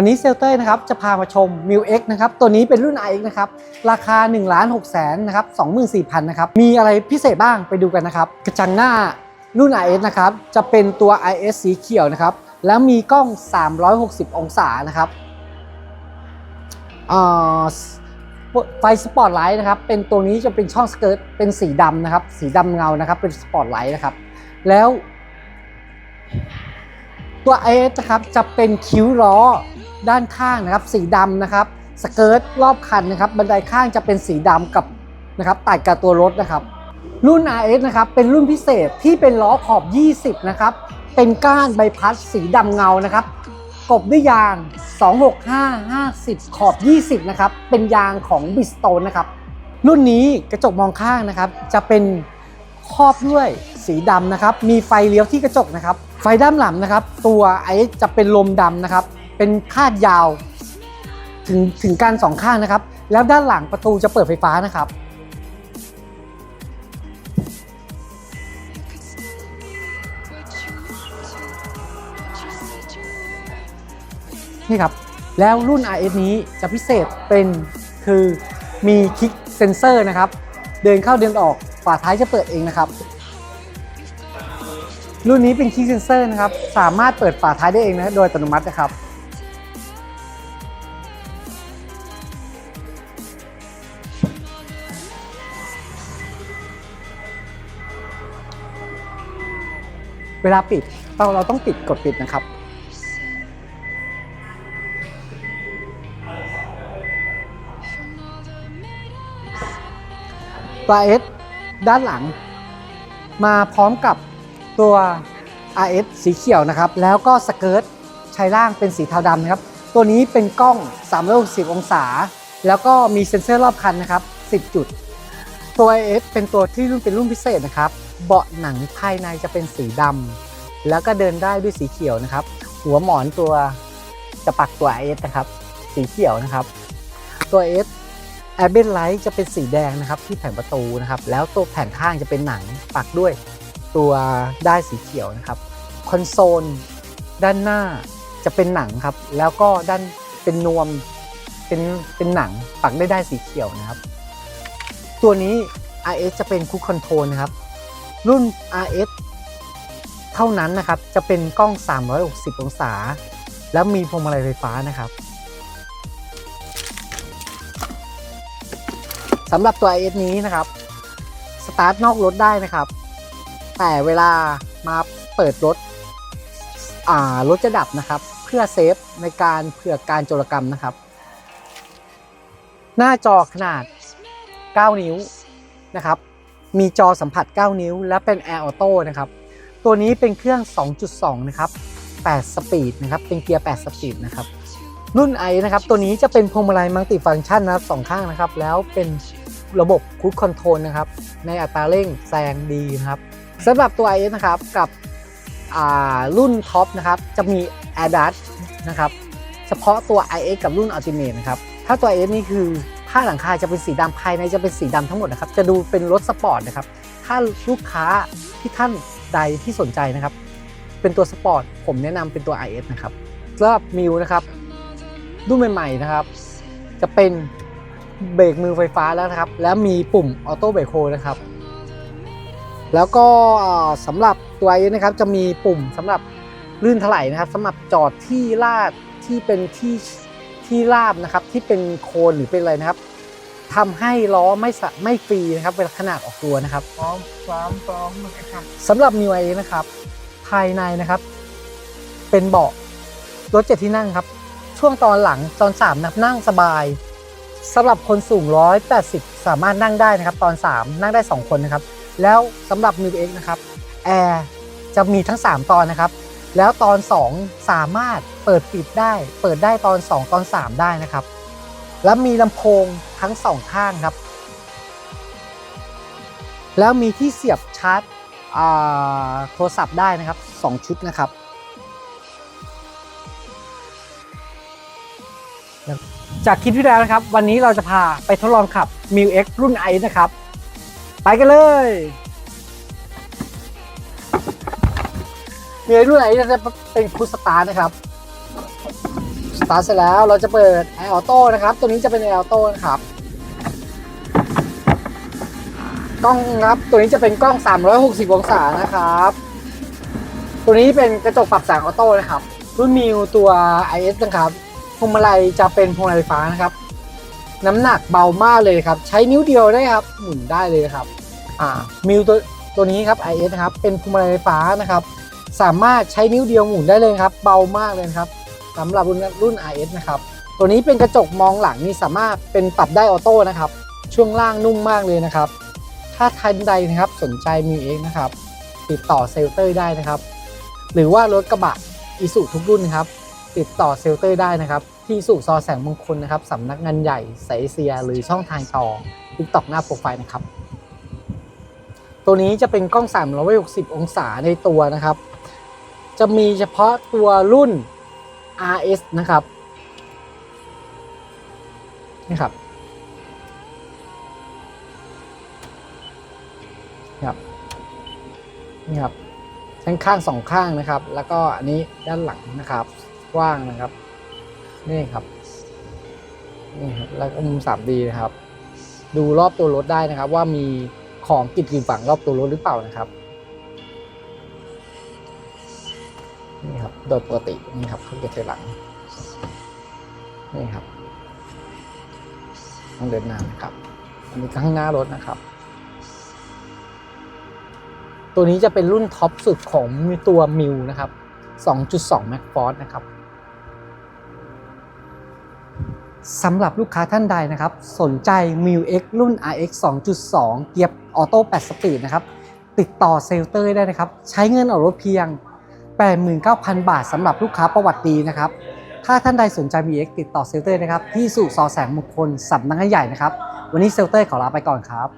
วันนี้เซลเตอร์นะครับจะพามาชม m ิ X นะครับตัวนี้เป็นรุ่น iX นะครับราคา1นึ่งล้านหกแสนนะครับสองหมื่นสี่พันนะครับมีอะไรพิเศษบ้างไปดูกันนะครับกระจังหน้ารุ่น iX นะครับจะเป็นตัว IS สีเขียวนะครับแล้วมีกล้อง 360 องศานะครับไฟสปอตไลท์นะครับเป็นตัวนี้จะเป็นช่องสเกิร์ตเป็นสีดำนะครับสีดำเงานะครับเป็นสปอตไลท์นะครับแล้วตัว IS นะครับจะเป็นคิ้วล้อ ด้านข้างนะครับสีดำนะครับสเกิร์ตรอบคันนะครับบันไดข้างจะเป็นสีดำกับนะครับตัดกับตัวรถนะครับ รุ่น RS นะครับเป็นรุ่นพิเศษที่เป็นล้อขอบ 20 นะครับ เป็นก้านใบพัดสีดำเงานะครับ กบด้วยยาง 265 50 ขอบ 20 นะครับ เป็นยางของ b r i s t o n e นะครับ รุ่นนี้กระจกมองข้างนะครับ จะเป็นครอบด้วยสีดำนะครับ มีไฟเลี้ยวที่กระจกนะครับ ไฟด้านหลังนะครับ ตัวไอจะเป็นลมดำนะครับ เป็นคาดยาว ถึงถึงการสองข้างนะครับ แล้วด้านหลังประตูจะเปิดไฟฟ้านะครับ นี่ครับ แล้วรุ่น RS นี้จะพิเศษเป็นคือมีคลิกเซนเซอร์นะครับ เดินเข้าเดินออกฝาท้ายจะเปิดเองนะครับรุ่นนี้เป็นคลิกเซนเซอร์นะครับ สามารถเปิดฝาท้ายได้เองนะ โดยอัตโนมัตินะครับ เวลาปิดเราเราต้องปิดกดปิดนะครับตัว S ด้านหลัง มาพร้อมกับตัว RS สีเขียวนะครับ แล้วก็สเกิร์ตชายล่างเป็นสีเทาดำนะครับ ตัวนี้เป็นกล้อง 360 องศา แล้วก็มีเซ็นเซอร์รอบคันนะครับ 10 จุด ตัว S เป็นตัวที่รุ่นเป็นรุ่นพิเศษนะครับ เบาะหนังภายในจะเป็นสีดำแล้วก็เดินได้ด้วยสีเขียวนะครับ หัวหมอนตัวจะปักตัว S นะครับ สีเขียวนะครับ ตัว S แอร์เบนไลท์จะเป็นสีแดงนะครับที่แผงประตูนะครับ แล้วตัวแผ่นข้างจะเป็นหนังปักด้วยตัวได้สีเขียวนะครับคอนโซลด้านหน้าจะเป็นหนังครับ แล้วก็ด้านเป็นนวมเป็นเป็นหนังปักได้ได้สีเขียวนะครับ ตัวนี้ RS จะเป็นคูคอนโทรลนะครับ รุ่น RS เท่านั้นนะครับ จะเป็นกล้อง 360 องศา แล้วมีพวงมาลัยไฟฟ้านะครับสำหรับตัว IS นี้นะครับ สตาร์ทนอกรถได้นะครับ แต่เวลามาเปิดรถอ่ารถจะดับนะครับ เพื่อเซฟในการเผื่อการโจรกรรมนะครับ หน้าจอขนาด 9 นิ้วนะครับ มีจอสัมผัส 9 นิ้ว และเป็น Air Auto นะครับ ตัวนี้เป็นเครื่อง 2.2 นะครับ 8 สปีดนะครับ เป็นเกียร์ 8 สปีดนะครับ รุ่น i นะครับ ตัวนี้จะเป็นพวงมาลัยมัลติฟังก์ชันนะครับสองข้างนะครับ แล้วเป็นระบบคูดคอนโทรลนะครับ ในอัตราเร่งแซงดีนะครับสำหรับตัว i นะครับกับรุ่นท็อปนะครับ จะมี Air d a s นะครับ เฉพาะตัว iX กับรุ่น Ultimate นะครับ ถ้าตัว iX นี่คือ ผ้าหลังคาจะเป็นสีดำภายในจะเป็นสีดำทั้งหมดนะครับ จะดูเป็นรถสปอร์ตนะครับ ถ้าลูกค้าที่ท่านใดที่สนใจนะครับ เป็นตัวสปอร์ตผมแนะนำเป็นตัว iS นะครับสำหรับมิวนะครับรุ่นใหม่ๆนะครับ จะเป็นเบรกมือไฟฟ้าแล้วนะครับ แล้วมีปุ่มออโต้เบรกโฮนะครับ แล้วก็เอ่อสำหรับตัวนี้นะครับจะมีปุ่มสำหรับลื่นถลายนะครับสำหรับจอดที่ลาดที่เป็นที่ ที่ราบนะครับที่เป็นโคนหรือเป็นอะไรนะครับทำให้ล้อไม่สะไม่ฟรีนะครับเวลาขนาดออกตัวนะครับพร้อมพร้อมพร้อมนะครับสำหรับ m ิวไอนะครับ ภายในนะครับ เป็นเบาะรถเจ็ดที่นั่งครับ ช่วงตอนหลังตอน3นับนั่งสบายสำหรับคนสูง 180 สามารถนั่งได้นะครับ ตอน 3 นั่งได้ 2 คนนะครับ แล้วสำหรับ m ิวเนะครับแอร์จะมีทั้ง 3 ตอนนะครับ แล้วตอน 2 สามารถเปิดปิดได้ เปิดได้ตอน 2 ตอน 3 ได้นะครับ แล้วมีลำโพงทั้ง 2 ข้างครับ แล้วมีที่เสียบชาร์จโทรศัพท์ได้นะครับ 2 ชุดนะครับ จากคลิปที่แล้วนะครับ วันนี้เราจะพาไปทดลองขับ m ิ X รุ่น i นะครับ ไปกันเลย มีรุ่น i จะเป็นพุทสตาร์นะครับสตาร์เสร็จแล้วเราจะเปิดแอร์ออโต้นะครับ ตัวนี้จะเป็นแอร์ออโต้นะครับกล้องนะครับตัวนี้จะเป็นกล้อง 360 องศานะครับ ตัวนี้เป็นกระจกปรับแสงออโต้นะครับ รุ่นมิวตัว IS นะครับพวงมาลัยจะเป็นพวงมาลัยไฟฟ้านะครับ น้ำหนักเบามากเลยครับ ใช้นิ้วเดียวได้ครับ หมุนได้เลยครับ อ่ามิวตัวตัวนี้ครับ IS นะครับ เป็นพวงมาลัยไฟฟ้านะครับ สามารถใช้นิ้วเดียวหมุนได้เลยครับ เบามากเลยครับสำหรับรุ่นรุ่น IS นะครับตัวนี้เป็นกระจกมองหลังนี่สามารถเป็นปรับได้ออโต้นะครับช่วงล่างนุ่มมากเลยนะครับ ถ้าท่านใดนะครับสนใจมีเองนะครับ ติดต่อเซลเตอร์ได้นะครับ หรือว่ารถกระบะอีสุทุกรุ่นนะครับ ติดต่อเซลเตอร์ได้นะครับ ที่สุซอแสงมงคลนะครับสำนักงานใหญ่ไสเซีย หรือช่องทางต่อ t ิ k t o k หน้าโปรไฟล์นะครับ ตัวนี้จะเป็นกล้อง 360 องศาในตัวนะครับ จะมีเฉพาะตัวรุ่น RS นะครับนี่ครับนี่ครับนี่ครับทั้งข้างสองข้างนะครับ แล้วก็อันนี้ด้านหลังนะครับ กว้างนะครับ นี่ครับนี่ครับแล้วก็มุม 3D นะครับ ดูรอบตัวรถได้นะครับ ว่ามีของกิดกีดฝังรอบตัวรถหรือเปล่านะครับ นี่ครับ โดยปกตินี่ครับเขาเก็บถอยหลัง นี่ครับต้องเดินหน้านะครับ อันนี้ข้างหน้ารถนะครับ ตัวนี้จะเป็นรุ่นท็อปสุดของตัวมิวนะครับ 2.2 m a c f o r c e นะครับสำหรับลูกค้าท่านใดนะครับ สนใจ m i u X รุ่น RX 2.2 เกียร์ออโต้8สปีดนะครับ ติดต่อเซลเตอร์ได้นะครับ ใช้เงินออกรถเพียง 89,000 บาทสำหรับลูกค้าประวัติดีนะครับ ถ้าท่านใดสนใจ VX ติดต่อเซลเตอร์นะครับ ที่สู่ซอแสงมงคลสำนักงานใหญ่นะครับ วันนี้เซลเตอร์ขอลาไปก่อนครับ